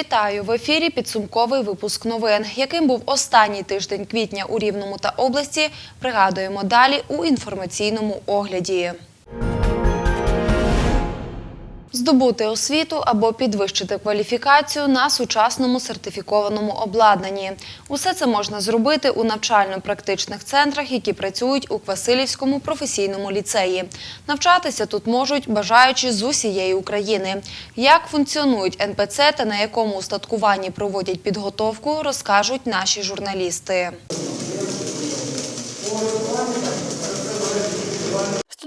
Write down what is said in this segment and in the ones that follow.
Вітаю в ефірі. Підсумковий випуск новин. Яким був останній тиждень квітня у Рівному та області, пригадуємо далі у інформаційному огляді. Здобути освіту або підвищити кваліфікацію на сучасному сертифікованому обладнанні. Усе це можна зробити у навчально-практичних центрах, які працюють у Квасилівському професійному ліцеї. Навчатися тут можуть бажаючі з усієї України. Як функціонують НПЦ та на якому устаткуванні проводять підготовку, розкажуть наші журналісти.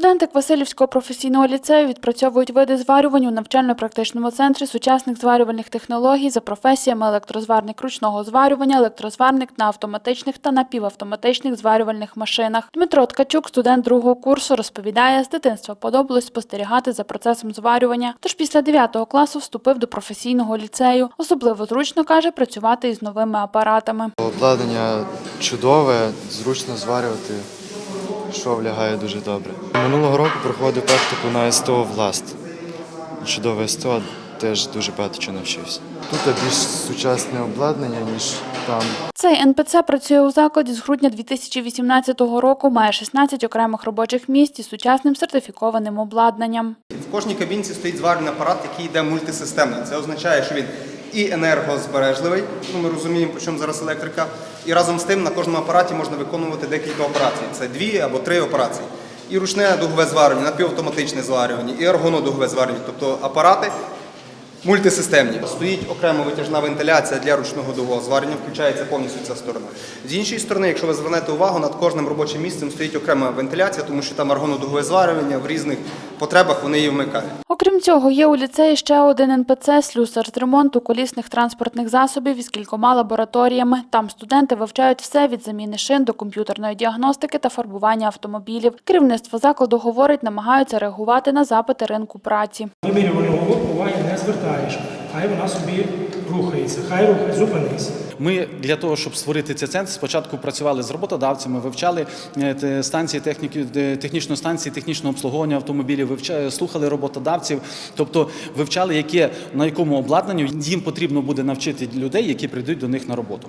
Студенти Квасилівського професійного ліцею відпрацьовують види зварювань у навчально-практичному центрі сучасних зварювальних технологій за професіями електрозварник ручного зварювання, електрозварник на автоматичних та напівавтоматичних зварювальних машинах. Дмитро Ткачук, студент другого курсу, розповідає, з дитинства подобалось спостерігати за процесом зварювання. Тож після 9 класу вступив до професійного ліцею. Особливо зручно каже працювати із новими апаратами. Обладнання чудове, зручно зварювати. Шов лягає дуже добре. Минулого року проходив практику на СТО Власт. Чудове СТО, теж дуже багато чого навчився. Тут більш сучасне обладнання, ніж там. Цей НПЦ працює у закладі з грудня 2018 року, має 16 окремих робочих місць із сучасним сертифікованим обладнанням. В кожній кабінці стоїть зварювальний апарат, який йде мультисистемний. Це означає, що він і енергозбережливий, ну ми розуміємо, по чому зараз електрика, і разом з тим на кожному апараті можна виконувати декілька операцій. Це дві або три операції. І ручне дугове зварювання, напівавтоматичне зварювання, і ергонодугове зварювання, тобто апарати мультисистемні. Стоїть окремо витяжна вентиляція для ручного дугового зварювання, включається повністю ця сторона. З іншої сторони, якщо ви звернете увагу, над кожним робочим місцем стоїть окрема вентиляція, тому що там аргонодугове зварювання в різних потребах вони її вмикають. Окрім цього, є у ліцеї ще один НПЦ слюсар з ремонту колісних транспортних засобів із кількома лабораторіями. Там студенти вивчають все від заміни шин до комп'ютерної діагностики та фарбування автомобілів. Керівництво закладу говорить, намагаються реагувати на запити ринку праці. Вимірювального уваги не звертаєш, хай вона собі рухається, хай рухає, зупинись. Ми для того, щоб створити цей центр, спочатку працювали з роботодавцями, вивчали е, станції техніки, де- технічної станції технічного обслуговування автомобілів, вивчали, слухали роботодавців, тобто вивчали, яке на якому обладнанню їм потрібно буде навчити людей, які прийдуть до них на роботу.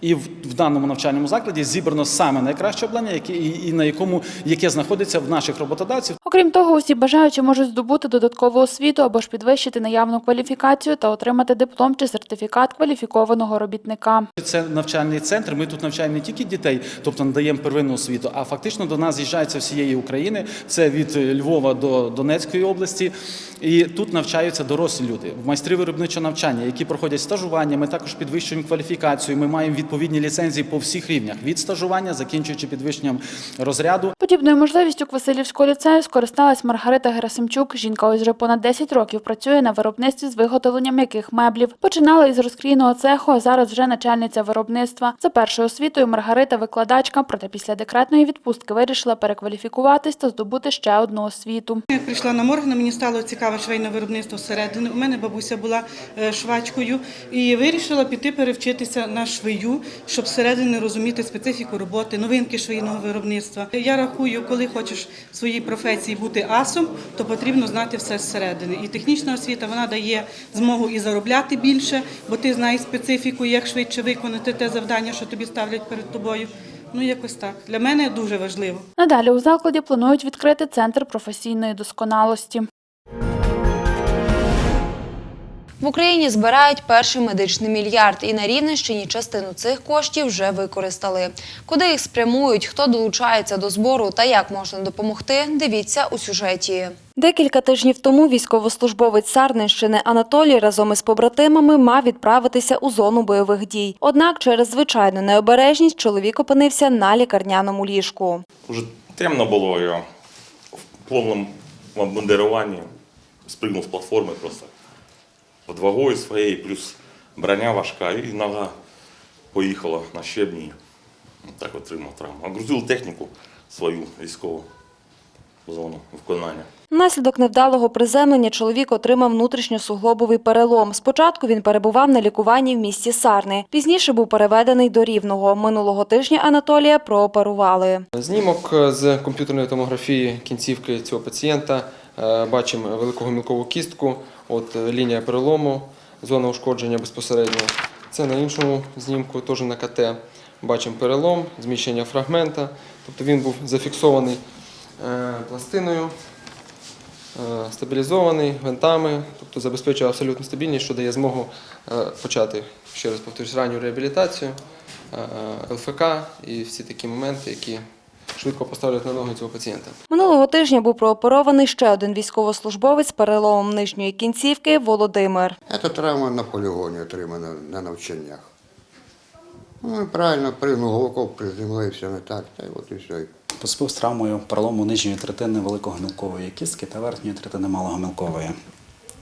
І в, в даному навчальному закладі зібрано саме найкраще обладнання, яке і, і на якому яке знаходиться в наших роботодавців. Окрім того, усі бажаючі можуть здобути додаткову освіту або ж підвищити наявну кваліфікацію та отримати диплом чи сертифікат кваліфікованого робітника. Це навчальний центр. Ми тут навчаємо не тільки дітей, тобто надаємо первинну освіту, а фактично до нас з'їжджаються всієї України. Це від Львова до Донецької області. І тут навчаються дорослі люди, майстри виробничого навчання, які проходять стажування. Ми також підвищуємо кваліфікацію. Ми маємо відповідні ліцензії по всіх рівнях від стажування, закінчуючи підвищенням розряду. Подібною можливістю Квасилівського ліцею скористалась Маргарита Герасимчук. Жінка ось вже понад 10 років працює на виробництві з виготовленням м'яких меблів. Починала із розкрійного цеху, а зараз вже начальниця виробництва. За першою освітою Маргарита викладачка, проте після декретної відпустки вирішила перекваліфікуватись та здобути ще одну освіту. Я прийшла на морг, мені стало цікаве швейне виробництво всередини. У мене бабуся була е, швачкою і вирішила піти перевчитися на швею, щоб всередині розуміти специфіку роботи, новинки швейного виробництва. Я рахую, коли хочеш в своїй професії бути асом, то потрібно знати все зсередини. І технічна освіта вона дає змогу і заробляти більше, бо ти знаєш специфіку, як швидше виконати те завдання, що тобі ставлять перед тобою. Ну якось так. Для мене дуже важливо. Надалі у закладі планують відкрити центр професійної досконалості. В Україні збирають перший медичний мільярд, і на Рівненщині частину цих коштів вже використали. Куди їх спрямують, хто долучається до збору та як можна допомогти, дивіться у сюжеті. Декілька тижнів тому військовослужбовець Сарненщини Анатолій разом із побратимами мав відправитися у зону бойових дій. Однак через звичайну необережність чоловік опинився на лікарняному ліжку. Уже темно було, я в повному обмундируванні спригнув з платформи просто вагою своєї, плюс броня важка, і нога поїхала на щебні. Так отримав травму. Огрузив техніку свою військову зону виконання. Внаслідок невдалого приземлення чоловік отримав внутрішньосуглобовий перелом. Спочатку він перебував на лікуванні в місті Сарни. Пізніше був переведений до Рівного. Минулого тижня Анатолія прооперували. Знімок е, з комп'ютерної томографії кінцівки цього пацієнта. Е, Бачимо великогомілкову кістку, от е, лінія перелому, зона ушкодження безпосередньо. Це на іншому знімку, теж на КТ. Бачимо перелом, зміщення фрагмента. Тобто він був зафіксований е, пластиною, е, стабілізований винтами, тобто забезпечує абсолютну стабільність, що дає змогу почати, ще раз повторюсь, ранню реабілітацію, ЛФК і всі такі моменти, які швидко поставлять на ноги цього пацієнта. Минулого тижня був прооперований ще один військовослужбовець з переломом нижньої кінцівки Володимир. Це травма на полігоні отримана на навчаннях. Ну і правильно, пригнув головку, приземлився не так, та й от і все. Поспив з травмою перелому нижньої третини великогомілкової кістки та верхньої третини малогомілкової.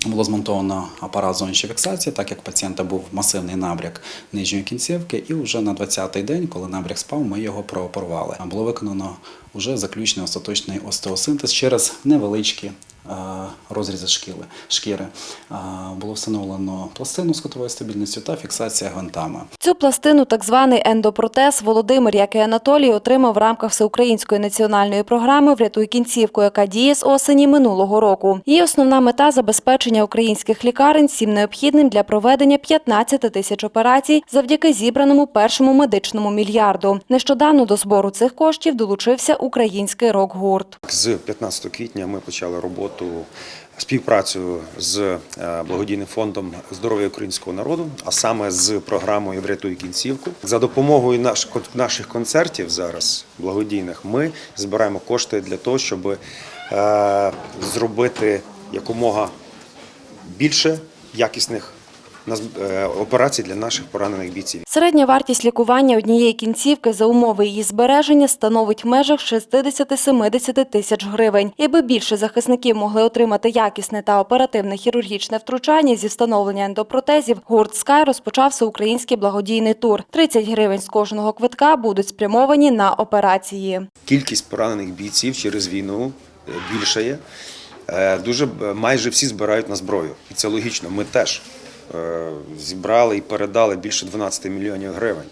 Було змонтовано апарат зовнішньої фіксації, так як пацієнта був масивний набряк нижньої кінцівки, і вже на 20-й день, коли набряк спав, ми його прооперували. Було виконано вже заключний остаточний остеосинтез через невеличкі е, розрізи шкіри. шкіри. Е, Було встановлено пластину з кутовою стабільністю та фіксація гвинтами. Цю пластину, так званий ендопротез, Володимир, як і Анатолій, отримав в рамках всеукраїнської національної програми «Врятуй кінцівку», яка діє з осені минулого року. Її основна мета – забезпечення українських лікарень всім необхідним для проведення 15 тисяч операцій завдяки зібраному першому медичному мільярду. Нещодавно до збору цих коштів долучився український рок-гурт. З 15 квітня ми почали роботу, співпрацю з е, благодійним фондом здоров'я українського народу, а саме з програмою Врятуй кінцівку. За допомогою наш- наших концертів зараз благодійних ми збираємо кошти для того, щоб е, зробити якомога більше якісних операцій для наших поранених бійців. Середня вартість лікування однієї кінцівки за умови її збереження становить в межах 60-70 тисяч гривень. І аби більше захисників могли отримати якісне та оперативне хірургічне втручання зі встановлення ендопротезів, гурт Скай розпочав всеукраїнський благодійний тур. 30 гривень з кожного квитка будуть спрямовані на операції. Кількість поранених бійців через війну е, більшає. Е, Дуже майже всі збирають на зброю. І це логічно. Ми теж е, зібрали і передали більше 12 мільйонів гривень.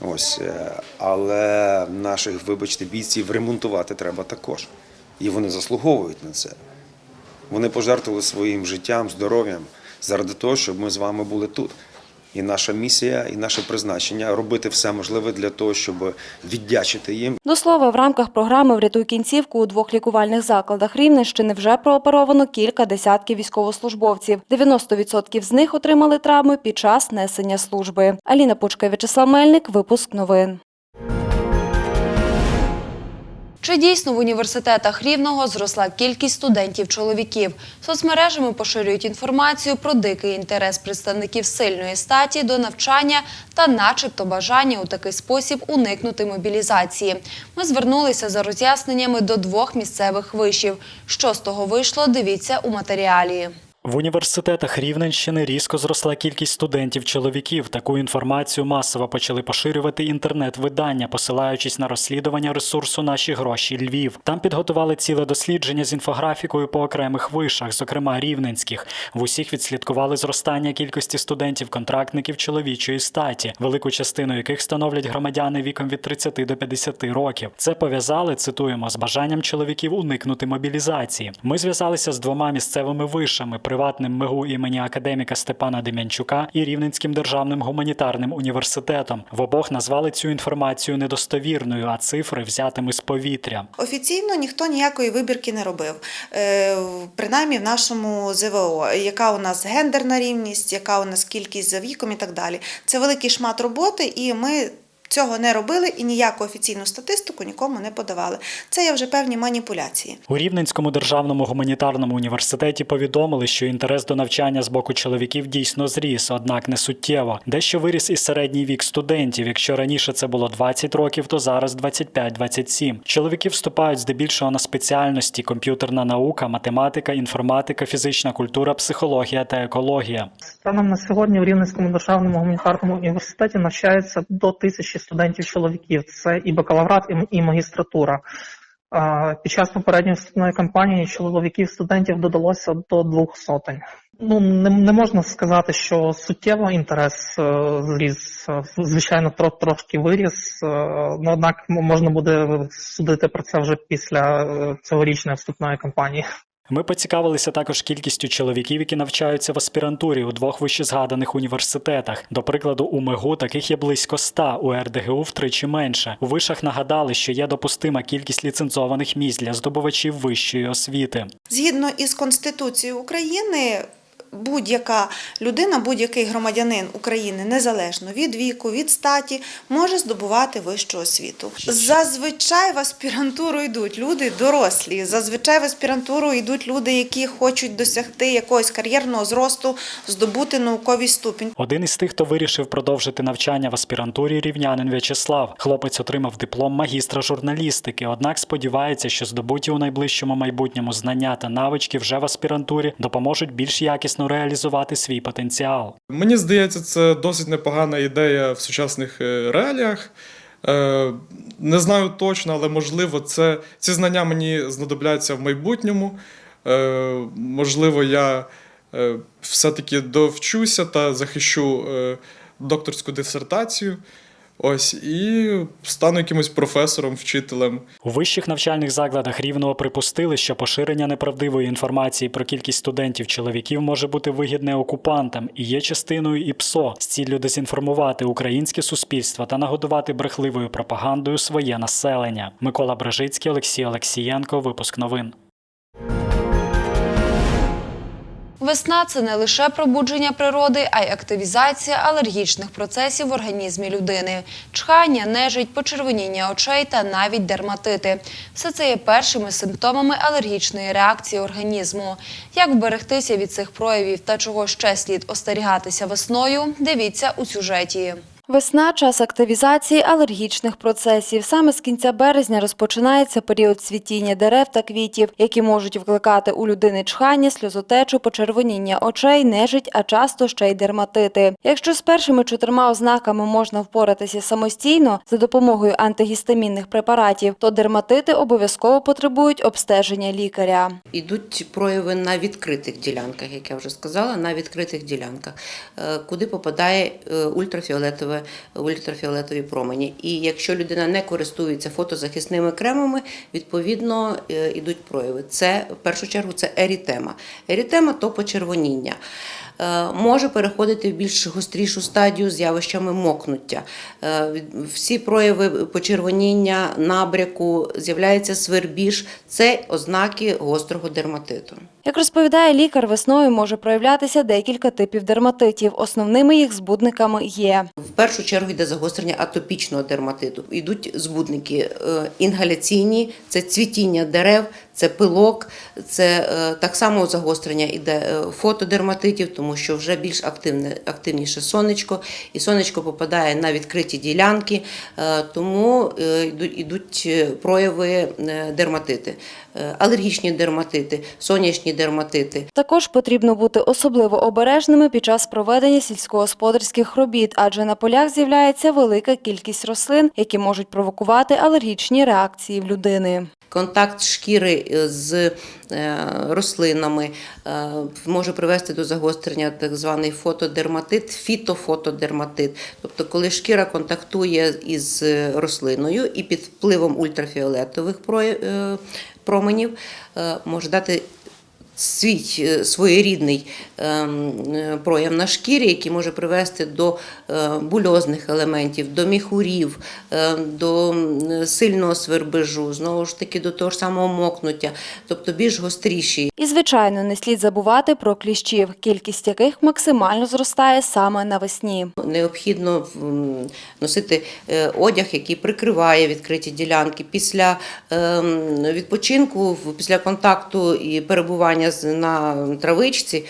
Ось, е, але наших, вибачте, бійців ремонтувати треба також. І вони заслуговують на це. Вони пожертвували своїм життям, здоров'ям заради того, щоб ми з вами були тут. І наша місія, і наше призначення робити все можливе для того, щоб віддячити їм До слова, в рамках програми «Врятуй кінцівку» у двох лікувальних закладах Рівненщини вже прооперовано кілька десятків військовослужбовців. 90% з них отримали травми під час несення служби. Аліна Пучка, В'ячеслав Мельник, випуск новин. Чи дійсно в університетах Рівного зросла кількість студентів-чоловіків? Соцмережами поширюють інформацію про дикий інтерес представників сильної статі до навчання та начебто бажання у такий спосіб уникнути мобілізації. Ми звернулися за роз'ясненнями до двох місцевих вишів. Що з того вийшло, дивіться у матеріалі. В університетах Рівненщини різко зросла кількість студентів-чоловіків. Таку інформацію масово почали поширювати інтернет-видання, посилаючись на розслідування ресурсу Наші гроші Львів. Там підготували ціле дослідження з інфографікою по окремих вишах, зокрема рівненських. В усіх відслідкували зростання кількості студентів-контрактників чоловічої статі, велику частину яких становлять громадяни віком від 30 до 50 років. Це пов'язали, цитуємо, з бажанням чоловіків уникнути мобілізації. Ми зв'язалися з двома місцевими вишами приватним МИГУ імені академіка Степана Дем'янчука і Рівненським державним гуманітарним університетом. В обох назвали цю інформацію недостовірною, а цифри взятими з повітря. Офіційно ніхто ніякої вибірки не робив, Е, принаймні в нашому ЗВО, яка у нас гендерна рівність, яка у нас кількість за віком і так далі. Це великий шмат роботи, і ми. Цього не робили і ніяку офіційну статистику нікому не подавали. Це є вже певні маніпуляції. У Рівненському державному гуманітарному університеті повідомили, що інтерес до навчання з боку чоловіків дійсно зріс, однак не суттєво. Дещо виріс і середній вік студентів. Якщо раніше це було 20 років, то зараз 25-27. Чоловіки вступають здебільшого на спеціальності: комп'ютерна наука, математика, інформатика, фізична культура, психологія та екологія. Станом на сьогодні в Рівненському державному гуманітарному університеті навчається до тисячі студентів-чоловіків. Це і бакалаврат, і- магістратура. Під час попередньої вступної кампанії чоловіків студентів додалося до двох сотень. Ну не, не можна сказати, що суттєво інтерес е, зріс. Е, Звичайно, тро, трошки виріс. е, ну, однак можна буде судити про це вже після цьогорічної вступної кампанії. Ми поцікавилися також кількістю чоловіків, які навчаються в аспірантурі у двох вищезгаданих університетах. До прикладу, у МИГУ таких є близько ста, у РДГУ втричі менше. У вишах нагадали, що є допустима кількість ліцензованих місць для здобувачів вищої освіти. Згідно із Конституцією України, будь-яка людина, будь-який громадянин України, незалежно від віку, від статі, може здобувати вищу освіту. Зазвичай в аспірантуру йдуть люди дорослі. Зазвичай в аспірантуру йдуть люди, які хочуть досягти якогось кар'єрного зросту, здобути науковий ступінь. Один із тих, хто вирішив продовжити навчання в аспірантурі, рівнянин В'ячеслав. Хлопець отримав диплом магістра журналістики, однак сподівається, що здобуті у найближчому майбутньому знання та навички вже в аспірантурі допоможуть більш якісно реалізувати свій потенціал. Мені здається, це досить непогана ідея в сучасних е, реаліях. Е, Не знаю точно, але можливо, це, ці знання мені знадобляться в майбутньому. Е, Можливо, я все-таки довчуся та захищу докторську дисертацію. Ось, і стану якимось професором, вчителем. У вищих навчальних закладах рівного припустили, що поширення неправдивої інформації про кількість студентів-чоловіків може бути вигідне окупантам і є частиною ІПСО з ціллю дезінформувати українське суспільство та нагодувати брехливою пропагандою своє населення. Микола Бражицький, Олексій Олексієнко. Випуск новин. Весна це не лише пробудження природи, а й активізація алергічних процесів в організмі людини, чхання, нежить, почервоніння очей та навіть дерматити. Все це є першими симптомами алергічної реакції організму. Як вберегтися від цих проявів та чого ще слід остерігатися весною, дивіться у сюжеті. Весна час активізації алергічних процесів. Саме з кінця березня розпочинається період цвітіння дерев та квітів, які можуть викликати у людини чхання, сльозотечу, почервоніння очей, нежить, а часто ще й дерматити. Якщо з першими чотирма ознаками можна впоратися самостійно за допомогою антигістамінних препаратів, то дерматити обов'язково потребують обстеження лікаря. Ідуть прояви на відкритих ділянках, як я вже сказала, на відкритих ділянках, е, куди попадає е, ультрафіолетові промені. І якщо людина не користується фотозахисними кремами, відповідно йдуть прояви. Це в першу чергу це ерітема. Ерітема то почервоніння. Е, Може переходити в більш гострішу стадію з явищами мокнуття. Е, Всі прояви почервоніння, набряку, з'являється свербіж це ознаки гострого дерматиту. Як розповідає лікар, весною може проявлятися декілька типів дерматитів. Основними їх збудниками є В першу чергу йде загострення атопічного дерматиту. Йдуть збудники е, інгаляційні, це цвітіння дерев, це пилок, це е, так само загострення йде е, фотодерматитів, тому що вже більш активне, активніше сонечко, і сонечко попадає на відкриті ділянки, е, тому йдуть, прояви дерматити, алергічні дерматити, сонячні дерматити. Також потрібно бути особливо обережними під час проведення сільськогосподарських робіт, адже на полях з'являється велика кількість рослин, які можуть провокувати алергічні реакції в людини. Контакт шкіри з е, рослинами е, може привести до загострення так званий фотодерматит, фітофотодерматит. Тобто, коли шкіра контактує із рослиною і під впливом ультрафіолетових е, променів е, може дати свій е, своєрідний ем, е, прояв на шкірі, який може привести до е, бульозних елементів, до міхурів, до сильного свербежу, знову ж таки до того ж самого мокнуття, тобто більш гостріші. І, звичайно, не слід забувати про кліщів, кількість яких максимально зростає саме навесні. Необхідно носити одяг, який прикриває відкриті ділянки. Після ем, відпочинку, після контакту і перебування на травичці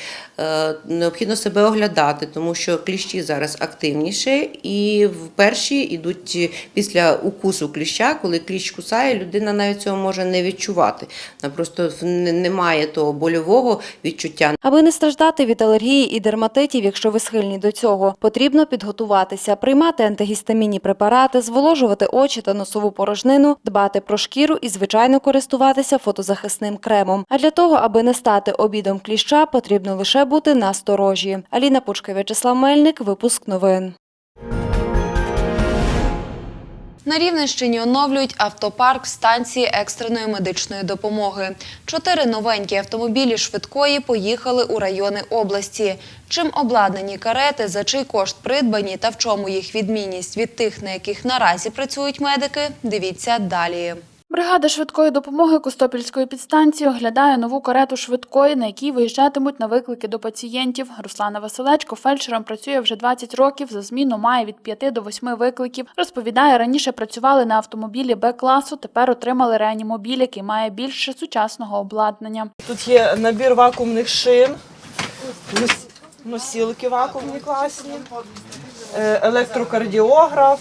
необхідно себе оглядати, тому що кліщі зараз активніші, і в перші йдуть після укусу кліща, коли кліщ кусає, людина навіть цього може не відчувати. Вона просто немає того больового відчуття. Аби не страждати від алергії і дерматитів, якщо ви схильні до цього, потрібно підготуватися, приймати антигістамінні препарати, зволожувати очі та носову порожнину, дбати про шкіру і, звичайно, користуватися фотозахисним кремом. А для того, аби не стати обідом кліща, потрібно лише бути насторожі. Аліна Пучка, В'ячеслав Мельник, випуск новин. На Рівненщині оновлюють автопарк станції екстреної медичної допомоги. Чотири новенькі автомобілі швидкої поїхали у райони області. Чим обладнані карети, за чий кошт придбані та в чому їх відмінність від тих, на яких наразі працюють медики, дивіться далі. Бригада швидкої допомоги Костопільської підстанції оглядає нову карету швидкої, на якій виїжджатимуть на виклики до пацієнтів. Руслана Василечко фельдшером працює вже 20 років. За зміну має від 5 до 8 викликів. Розповідає, раніше працювали на автомобілі Б-класу, тепер отримали реанімобіль, який має більше сучасного обладнання. Тут є набір вакуумних шин, нос- носілки вакуумні класні, е, електрокардіограф.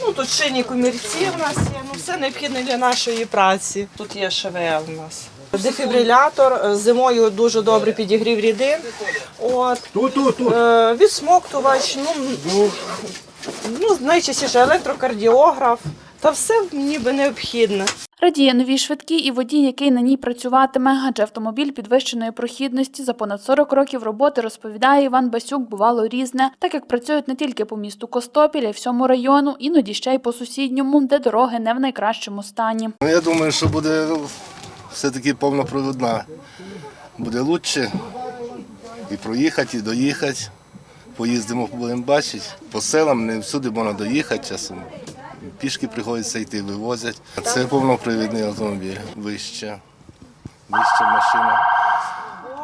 Ну, тут шині комірці в нас є, ну все необхідне для нашої праці. Тут є ШВЛ у нас. Дефібрилятор, е, зимою дуже добре підігрів рідин. От. Е, Відсмоктувач, ну, ну, найчастіше електрокардіограф. Та все ніби необхідне. Радіє новій швидкій і водій, який на ній працюватиме, адже автомобіль підвищеної прохідності за понад 40 років роботи, розповідає Іван Басюк, бувало різне, так як працюють не тільки по місту Костопіль, а й всьому району, іноді ще й по сусідньому, де дороги не в найкращому стані. Ну, я думаю, що буде все-таки повнопровідна. Буде краще і проїхати, і доїхати. Поїздимо, будемо бачити. По селам не всюди можна доїхати часом. Пішки приходиться йти, вивозять. Це повнопривідний автомобіль. Вище. Вища машина.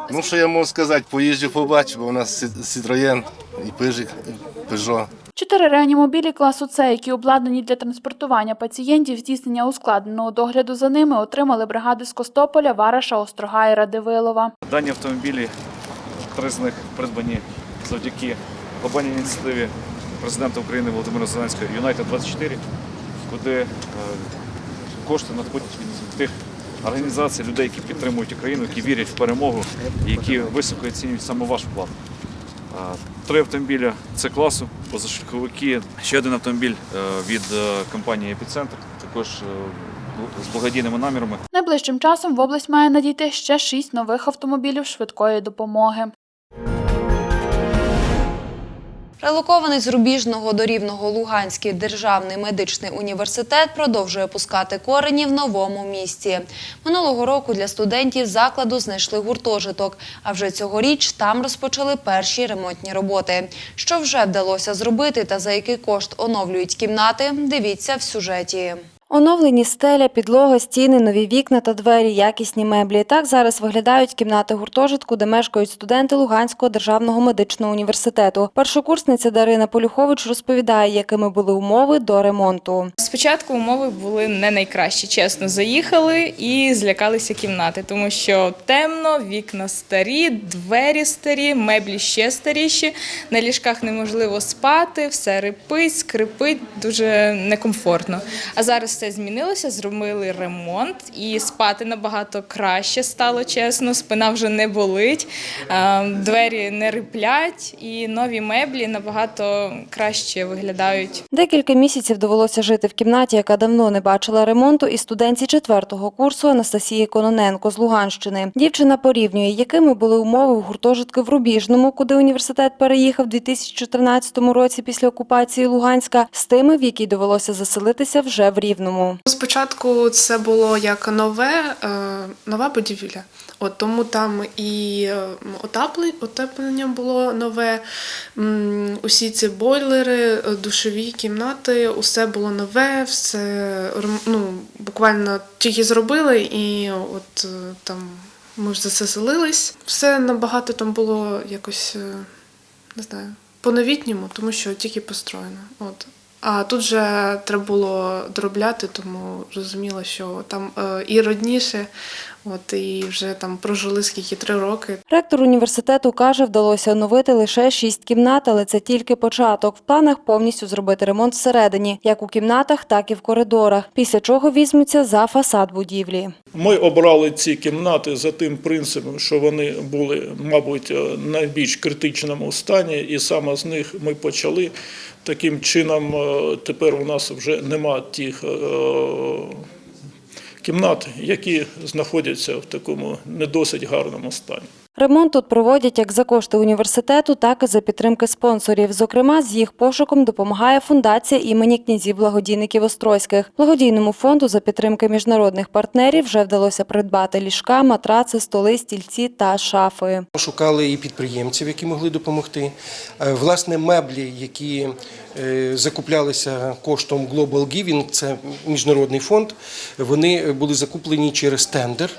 Ну, що я можу сказати, поїжджу, побачу, бо у нас Citroën і Пижик, і Peugeot. Чотири реанімобілі класу С, які обладнані для транспортування пацієнтів, здійснення ускладненого догляду за ними, отримали бригади з Костополя, Вараша, Острога і Радивилова. Дані автомобілі, три з них придбані завдяки глобальній ініціативі президента України Володимира Зеленського Юнайтед 24 куди е, кошти надходять від тих організацій, людей, які підтримують Україну, які вірять в перемогу і які високо оцінюють саме ваш вклад. Е, Три автомобіля це класу, позашляховики. Ще один автомобіль е, від компанії Епіцентр, також з благодійними намірами. Найближчим часом в область має надійти ще шість нових автомобілів швидкої допомоги. Релокований з Рубіжного до Рівного Луганський державний медичний університет продовжує пускати корені в новому місті. Минулого року для студентів закладу знайшли гуртожиток, а вже цьогоріч там розпочали перші ремонтні роботи. Що вже вдалося зробити та за який кошт оновлюють кімнати, дивіться в сюжеті. Оновлені стеля, підлога, стіни, нові вікна та двері, якісні меблі. Так зараз виглядають кімнати гуртожитку, де мешкають студенти Луганського державного медичного університету. Першокурсниця Дарина Полюхович розповідає, якими були умови до ремонту. Спочатку умови були не найкращі. Чесно, заїхали і злякалися кімнати, тому що темно, вікна старі, двері старі, меблі ще старіші. На ліжках неможливо спати, все рипить, скрипить, дуже некомфортно. А зараз все змінилося, зробили ремонт і спати набагато краще стало, чесно. Спина вже не болить, двері не риплять, і нові меблі набагато краще виглядають. Декілька місяців довелося жити в кімнаті, яка давно не бачила ремонту, і студентці четвертого курсу Анастасії Кононенко з Луганщини. Дівчина порівнює, якими були умови в гуртожитку в Рубіжному, куди університет переїхав у 2014 році після окупації Луганська, з тими, в які довелося заселитися вже в Рівному. Спочатку це було як нове, е, нова будівля. От тому там і е, отеплення було нове, усі ці бойлери, е, душові кімнати, усе було нове, все ну, буквально тільки зробили, і от там ми ж заселились. Все набагато там було якось, не знаю, по-новітньому, тому що тільки построєно. От. А тут же треба було доробляти, тому зрозуміло, що там е, і родніше, от і вже там прожили скільки три роки. Ректор університету каже, вдалося оновити лише шість кімнат, але це тільки початок. В планах повністю зробити ремонт всередині, як у кімнатах, так і в коридорах. Після чого візьмуться за фасад будівлі. Ми обрали ці кімнати за тим принципом, що вони були, мабуть, в найбільш критичному стані, і саме з них ми почали. Таким чином, е, тепер у нас вже нема тих е, кімнат, які знаходяться в такому не досить гарному стані. Ремонт тут проводять як за кошти університету, так і за підтримки спонсорів. Зокрема, з їх пошуком допомагає фундація імені князів благодійників Острозьких. Благодійному фонду за підтримки міжнародних партнерів вже вдалося придбати ліжка, матраци, столи, стільці та шафи. Шукали і підприємців, які могли допомогти. Е, Власне, меблі, які е, закуплялися коштом Global Giving, це міжнародний фонд, вони були закуплені через тендер.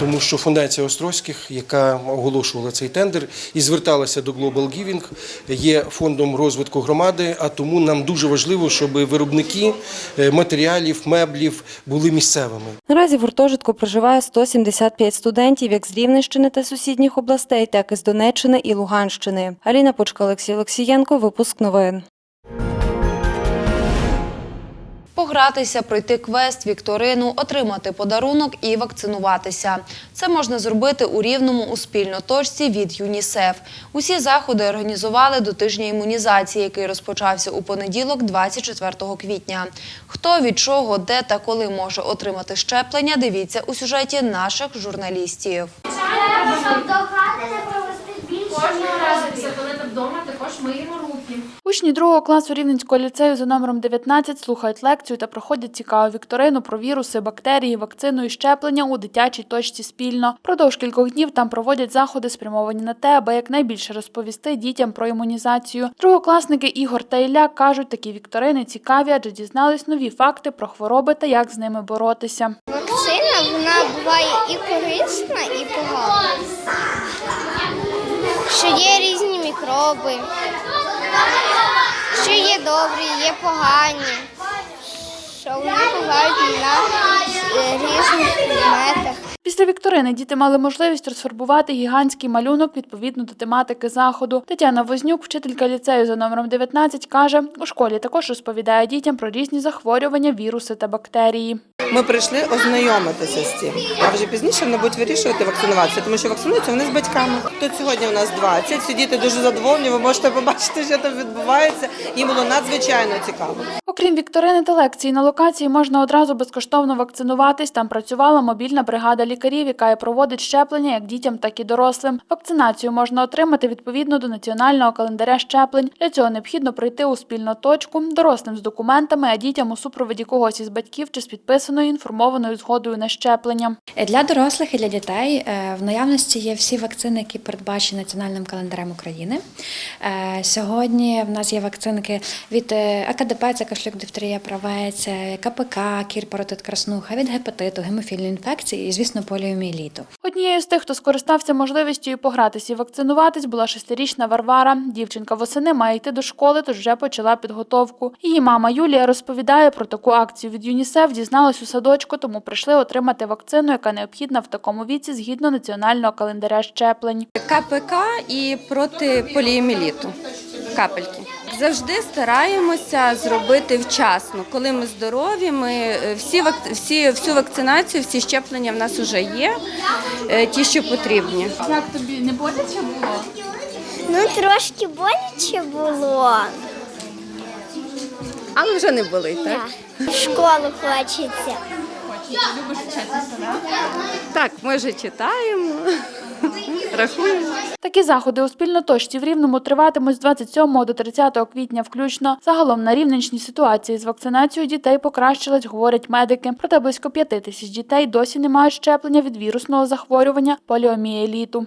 Тому що фундація Острозьких, яка оголошувала цей тендер і зверталася до Global Giving, є фондом розвитку громади. А тому нам дуже важливо, щоб виробники е, матеріалів, меблів були місцевими. Наразі в гуртожитку проживає 175 студентів як з Рівненщини та сусідніх областей, так і з Донеччини і Луганщини. Аліна Пучка, Олексій Олексієнко, випуск новин. Погратися, пройти квест, вікторину, отримати подарунок і вакцинуватися. Це можна зробити у рівному у спільноточці від ЮНІСЕФ. Усі заходи організували до тижня імунізації, який розпочався у понеділок, 24 квітня. Хто від чого, де та коли може отримати щеплення, дивіться у сюжеті наших журналістів. Кожного разу після коли ти вдома також миємо руки. Учні другого класу Рівненського ліцею за номером 19 слухають лекцію та проходять цікаву вікторину про віруси, бактерії, вакцину і щеплення у дитячій точці спільно. Продовж кількох днів там проводять заходи, спрямовані на те, аби якнайбільше розповісти дітям про імунізацію. Другокласники Ігор та Ілля кажуть, такі вікторини цікаві, адже дізнались нові факти про хвороби та як з ними боротися. Вакцина вона буває і корисна, і погана. Що є різні мікроби, що є добрі, є погані, що вони бувають на різних предметах. Після вікторини діти мали можливість розфарбувати гігантський малюнок відповідно до тематики заходу. Тетяна Вознюк, вчителька ліцею за номером 19, каже, у школі також розповідає дітям про різні захворювання, віруси та бактерії. Ми прийшли ознайомитися з цим, а вже пізніше вони будуть вирішувати вакцинуватися, тому що вакцинуються вони з батьками. Тут сьогодні у нас 20, всі діти дуже задоволені. Ви можете побачити, що там відбувається. Їм було надзвичайно цікаво. Окрім вікторини та лекцій, на локації можна одразу безкоштовно вакцинуватись. Там працювала мобільна бригада лікарів, яка і проводить щеплення як дітям, так і дорослим. Вакцинацію можна отримати відповідно до національного календаря щеплень. Для цього необхідно прийти у спільну точку дорослим з документами, а дітям у супроводі когось із батьків чи з підписаною інформованою згодою на щеплення. Для дорослих і для дітей е, в наявності є всі вакцини, які передбачені національним календарем України. Е, Сьогодні в нас є вакцинки від е, АКДП, це кашлюк, дифтерія, правець, е, КПК, кір, паротит, краснуха, від гепатиту, гемофільної інфекції і, звісно, поліоміеліту. Однією з тих, хто скористався можливістю і погратись і вакцинуватись, була шестирічна Варвара. Дівчинка восени має йти до школи, тож вже почала підготовку. Її мама Юлія розповідає про таку акцію від ЮНІСЕФ, дізналась у садочку, тому прийшли отримати вакцину, яка необхідна в такому віці згідно національного календаря щеплень. КПК і проти поліоміеліту. Капельки. Завжди стараємося зробити вчасно. Коли ми здорові, ми е, всі, всі всю вакцинацію, всі щеплення в нас вже є, е, ті, що потрібні. Як тобі не боляче було? Ну, трошки боляче було. Але вже не болить, так? В школу хочеться. Любиш вчитися, так? Так, ми вже читаємо, рахуємо. Такі заходи у спільноточці в Рівному триватимуть з 27 до 30 квітня включно. Загалом на Рівненщині ситуації з вакцинацією дітей покращилась, говорять медики. Проте близько 5 тисяч дітей досі не мають щеплення від вірусного захворювання поліомієліту.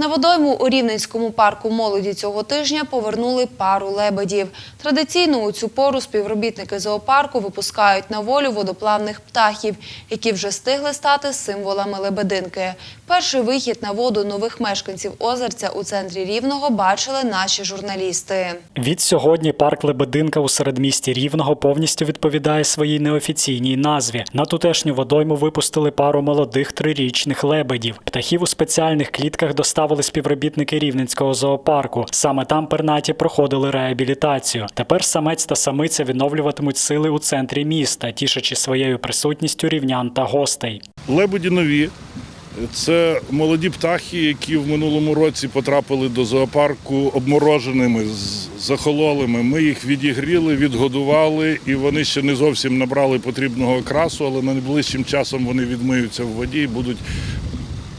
На водойму у Рівненському парку молоді цього тижня повернули пару лебедів. Традиційно у цю пору співробітники зоопарку випускають на волю водоплавних птахів, які вже стигли стати символами лебединки. Перший вихід на воду нових мешканців озерця у центрі Рівного бачили наші журналісти. Від сьогодні парк Лебединка у середмісті Рівного повністю відповідає своїй неофіційній назві. На тутешню водойму випустили пару молодих трирічних лебедів. Птахів у спеціальних клітках доставили співробітники Рівненського зоопарку. Саме там пернаті проходили реабілітацію. Тепер самець та самиця відновлюватимуть сили у центрі міста, тішачи своєю присутністю рівнян та гостей. Лебеді нові, Це молоді птахи, які в минулому році потрапили до зоопарку обмороженими, захололими. Ми їх відігріли, відгодували, і вони ще не зовсім набрали потрібного окрасу, але найближчим часом вони відмиються в воді і будуть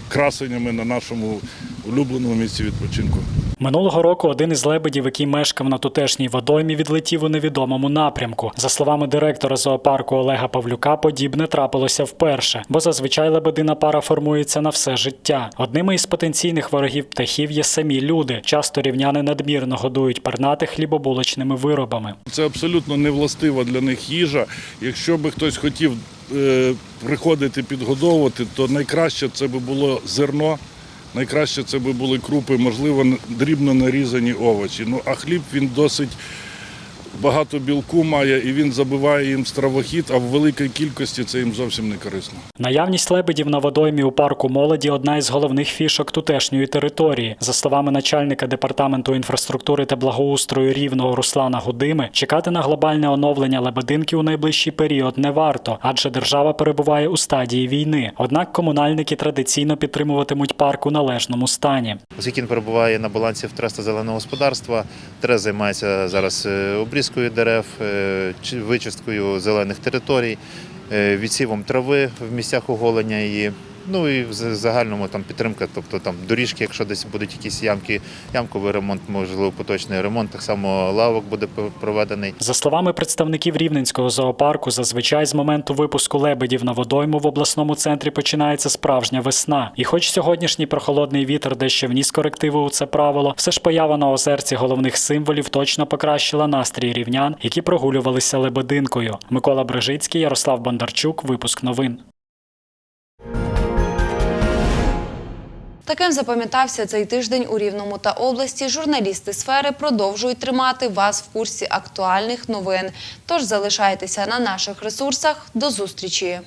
красенями на нашому улюбленому місці відпочинку. Минулого року один із лебедів, який мешкав на тутешній водоймі, відлетів у невідомому напрямку. За словами директора зоопарку Олега Павлюка, подібне трапилося вперше, бо зазвичай лебедина пара формується на все життя. Одними із потенційних ворогів птахів є самі люди. Часто рівняни надмірно годують пернатих хлібобулочними виробами. Це абсолютно не властива для них їжа. Якщо би хтось хотів е, приходити підгодовувати, то найкраще це би було зерно, найкраще це би були крупи, можливо, дрібно нарізані овочі. Ну а хліб він досить багато білку має і він забиває їм стравохід, а в великій кількості це їм зовсім не корисно. Наявність лебедів на водоймі у парку молоді одна із головних фішок тутешньої території. За словами начальника департаменту інфраструктури та благоустрою рівного Руслана Гудими, чекати на глобальне оновлення лебединки у найближчий період не варто, адже держава перебуває у стадії війни. Однак комунальники традиційно підтримуватимуть парк у належному стані. Оскільки він перебуває на балансі в Треста зеленого господарства, ТРЕС займається зараз е, обрізкою дерев, е, вичисткою зелених територій, е, відсівом трави в місцях оголення її. Ну і в загальному там підтримка, тобто там доріжки, якщо десь будуть якісь ямки, ямковий ремонт, можливо, поточний ремонт, так само лавок буде проведений. За словами представників Рівненського зоопарку, зазвичай з моменту випуску лебедів на водойму в обласному центрі починається справжня весна. І хоч сьогоднішній прохолодний вітер дещо вніс корективи у це правило, все ж поява на озерці головних символів точно покращила настрій рівнян, які прогулювалися лебединкою. Микола Брижицький, Ярослав Бондарчук. Випуск новин. Таким запам'ятався цей тиждень у Рівному та області. Журналісти сфери продовжують тримати вас в курсі актуальних новин. Тож залишайтеся на наших ресурсах. До зустрічі!